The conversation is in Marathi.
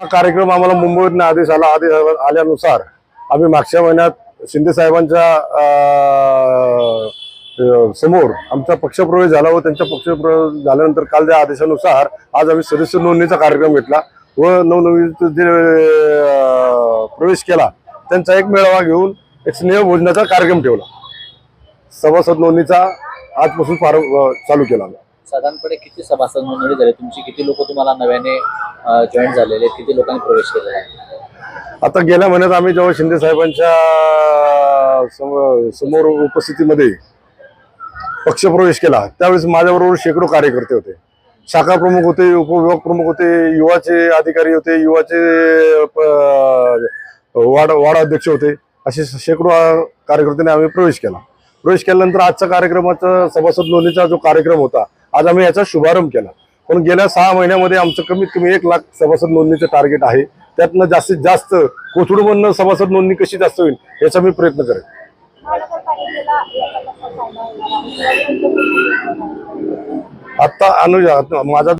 हा कार्यक्रम आम्हाला मुंबईतून आदेश आला. आदेश आल्यानुसार आम्ही मागच्या महिन्यात शिंदे साहेबांच्या समोर आमचा पक्षप्रवेश झाला व त्यांच्या पक्षप्रवेश झाल्यानंतर काल त्या आदेशानुसार आज आम्ही सदस्य नोंदणीचा कार्यक्रम घेतला व नवनवीन जे प्रवेश केला त्यांचा एक मेळावा घेऊन एक स्नेह भोजनाचा कार्यक्रम ठेवला. सभासद नोंदणीचा आजपासून फार चालू केला. साधारणपणे किती सभासद नोंदणी झाली? तुमची किती लोक तुम्हाला नव्याने जॉईन झालेले आहेत? किती लोकांनी प्रवेश केलेला आहे? आता गेल्या महिन्यात आम्ही जेव्हा शिंदे साहेबांच्या सम- समोर उपस्थितीमध्ये पक्षप्रवेश केला त्यावेळेस माझ्याबरोबर शेकडो कार्यकर्ते होते. शाखा प्रमुख होते उपविभाग प्रमुख होते युवाचे अधिकारी होते युवाचे प- वार्ड वार्ड अध्यक्ष होते असे शेकडो कार्यकर्त्यांनी आम्ही प्रवेश केला. प्रवेश केल्यानंतर आजचा कार्यक्रमाचा सभासद नोंदणीचा जो कार्यक्रम होता आज आम्ही याचा शुभारंभ केला. पण गेल्या सहा महिन्यामध्ये आमचं कमीत कमी एक लाख सभासद नोंदणीचं टार्गेट आहे त्यातनं जास्तीत जास्त कोथरूडमधनं सभासद नोंदणी कशी जास्त होईल याचा मी प्रयत्न करेन महानगरपालिकेला याचा कसा फायदा होणार आहे? आता अनुजा माझा